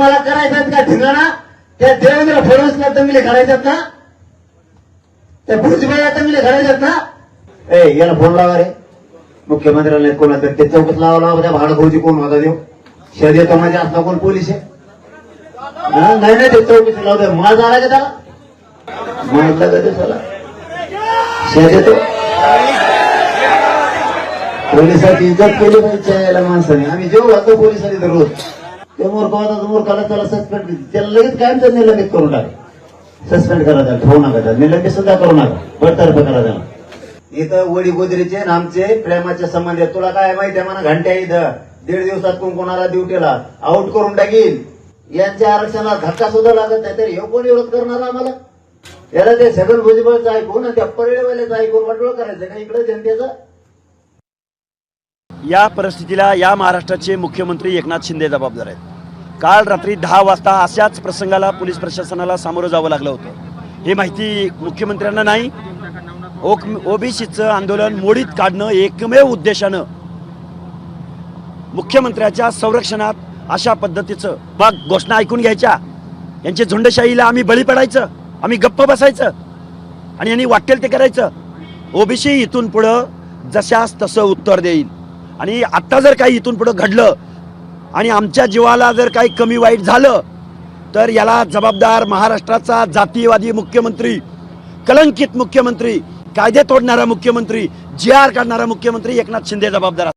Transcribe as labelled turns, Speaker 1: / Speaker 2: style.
Speaker 1: तुम्हाला करायचं का ठिकाणा? त्या देवेंद्र फडणवीसला तंगले घालायच्यात ना? त्या भुजबळला तंगले घालायच्यात ना? ए याला फोन लावा रे. मुख्यमंत्र्याला नाही कोणाला तर ते चौकत लावा लावा त्या भाड कोण होता देव शेद येतो माझे म्हणजे असला कोण पोलीस आहे? नाही नाही ते चौकत लावू द्या. माझा आला का त्याला. माझला का ते त्याला शेद येतो इज्जत केली पाहिजे माणसाने. आम्ही जेव घालतो पोलिसांनी दररोज ते मूर्ख होता मूर्खाला त्याला सस्पेंड त्याला लगेच कायम तर निलंबित करून टाक सस्पेंड करा त्याला ठेवू नका त्याला. निलंबित सुद्धा करू नका. बडतर्फ करा त्याला. इथं वडी गोदरीचे आमचे प्रेमाचे संबंध आहेत. तुला काय माहिती आहे? म्हणा घंट्या इथं. दीड दिवसात कोण कोणाला ड्युटीला आउट करून टाकील यांच्या आरक्षणाला धक्का सुद्धा लागत नाही. तर हे कोण विरोध करणार आम्हाला? याला ते सगळं भुजबळचं ऐकून आणि त्या परेवाल्याचं ऐकून वाटोळ करायचं का इकडे जनतेचं?
Speaker 2: या परिस्थितीला या महाराष्ट्राचे मुख्यमंत्री एकनाथ शिंदे जबाबदार आहेत. काल रात्री दहा वाजता अशाच प्रसंगाला पोलीस प्रशासनाला सामोरं जावं लागलं होतं. ही माहिती मुख्यमंत्र्यांना नाही. ओबीसीचं आंदोलन मोडीत काढणं एकमेव उद्देशानं मुख्यमंत्र्याच्या संरक्षणात अशा पद्धतीचं मग घोषणा ऐकून घ्यायच्या. यांची झुंडशाहीला आम्ही बळी पडायचं आम्ही गप्प बसायचं आणि यांनी वाटेल ते करायचं. ओबीसी इथून पुढं जशास तसं उत्तर देईल. आणि आत्ता जर काही इथून पुढं घडलं आणि आमच्या जीवाला जर काही कमी वाईट झालं तर याला जबाबदार महाराष्ट्राचा जातीयवादी मुख्यमंत्री कलंकित मुख्यमंत्री कायदे तोडणारा मुख्यमंत्री जी आर काढणारा मुख्यमंत्री एकनाथ शिंदे जबाबदार